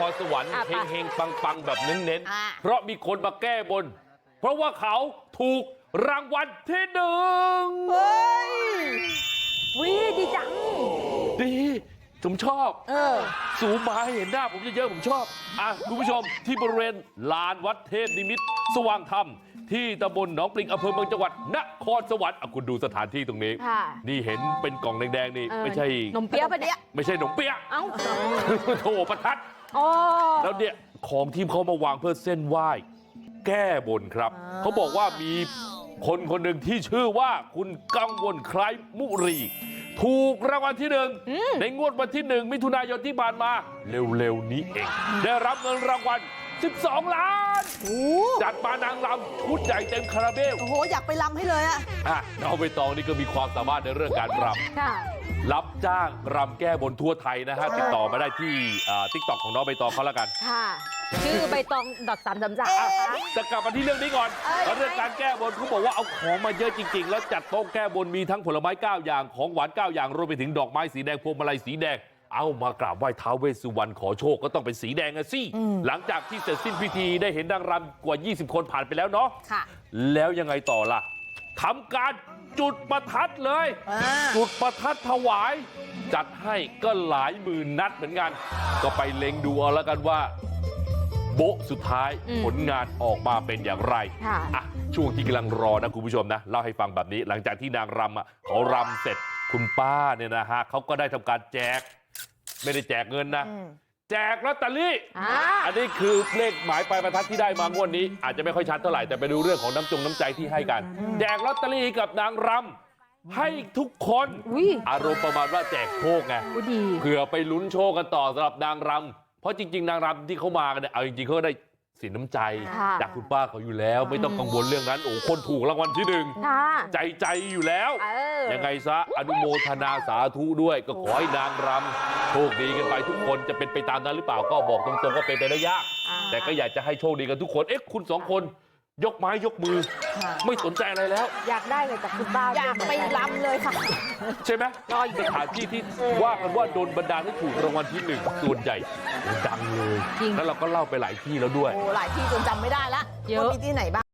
ครสวรรค์อะเฮไปงเฮงปังปังๆแบบเน้นอะๆเพราะมีคนมาแก้บนเพราะว่าเขาถูกรางวัลที่หนึ่งเฮ้ยวิดีจังดี ผมชอบเออสูงมาให้เห็นหน้าผมเยอะๆผมชอบอะคุณผู้ชมที่บริเวณลานวัดเทพนิมิตรสว่างธรรมที่ตำบลหนองปริงอำเภอเมืองจังหวัดนครสวรรค์อะคุณดูสถานที่ตรงนี้ค่ะนี่เห็นเป็นกล่องแดงๆนี่เออไม่ใช่นมเปี๊ยะปะเนี่ยไม่ใช่หนมเปี๊ยะเอ้าโถประทัดโอ้แล้วเนี่ยของทีมเขามาวางเพื่อเส้นไหว้แก้บนครับอ่าเขาบอกว่ามีคนคนหนึ่งที่ชื่อว่าคุณกังวลคล้ายมุรี ถูกรางวัลที่หนึ่งในงวดวันที่หนึ่งมิถุนายนที่ผ่านมาเร็วๆนี้เองได้รับเงินรางวัล12ล้านโอ้ จัดมานางรำชุดใหญ่เต็มคาราเบลโหอยากไปรำให้เลยอะอะน้องใบตองนี่ก็มีความสามารถในเรื่องการรำค่ะรับจ้างรำแก้บนทั่วไทยนะฮะติดต่อมาได้ที่ทิกตอกของน้องใบตองเขาแล้วกันค่ะชื่อใบตองดอทสามสามสามอะจะกลับมาที่เรื่องนี้ก่อนเอ้ยแล้วเรื่องการแก้บนเขาบอกว่าเอาของมาเยอะจริง ๆ แล้วจัดโต๊ะแก้บนมีทั้งผลไม้9อย่างของหวาน9อย่างรวมไปถึงดอกไม้สีแดงพวงมาลัยสีแดง เอามากราบไหว้ท้าวเวสสุวรรณขอโชคก็ต้องเป็นสีแดงอะสิหลังจากที่เสร็จสิ้นพิธีได้เห็นนางรำกว่า20คนผ่านไปแล้วเนาะค่ะแล้วยังไงต่อล่ะทำการจุดประทัดเลยอ่าจุดประทัดถวาย จัดให้ก็หลายหมื่นนัดเหมือนกัน ก็ไปเล็งดูเอาแล้วกันว่าโบ๊ะสุดท้ายอืมผลงานออกมาเป็นอย่างไรค่ะอะช่วงที่กำลังรอนะคุณผู้ชมนะเล่าให้ฟังแบบนี้หลังจากที่นางรำอะเขารำเสร็จคุณป้าเนี่ยนะฮะเขาก็ได้ทำการแจก ไม่ได้แจกเงินนะอืมแจกลอตเตอรี่อ่าอันนี้คือเลขหมายปลายประทัดที่ได้มางวดนี้อาจจะไม่ค่อยชัดเท่าไหร่แต่ไปดูเรื่องของน้ำจงน้ำใจที่ให้กันแจกลอตเตอรี่กับนางรำให้ทุกคนอุ้ยอารมณ์ประมาณว่าแจกโชคไงอุ้ยดีเผื่อไปลุ้นโชคกันต่อสำหรับนางรำเพราะจริงๆนางรำที่เขามากันเนี่ยเอาจริงๆเขาก็ได้ สินน้ำใจค่ะจากคุณป้าเขาอยู่แล้วไม่ต้องกังวลเรื่องนั้นโอ้คนถูกรางวัลที่หนึ่งค่ะใจใจอยู่แล้วเออยังไงซะอนุโมทนาสาธุด้วยก็ขอให้นางรำโชคดีกันไปทุกคนจะเป็นไปตามนั้นหรือเปล่าก็บอกตรงๆก็เป็นไปได้ยากอ่าแต่ก็อยากจะให้โชคดีกันทุกคนเอ๊ะคุณสองคน ยกไม้ยกมือค่ะไม่สนใจอะไรแล้วอยากได้เลยจากคุณป้าอยากไปรำเลยค่ะใช่ไหมสถานที่ที่ว่ากันว่าโดนบันดาลให้ถูกรางวัลที่หนึ่งส่วนใหญ่ดังเลยจริงแล้วเราก็เล่าไปหลายที่แล้วด้วยโอ้หลายที่จนจำไม่ได้ละเยอะว่ามีที่ไหนบ้าง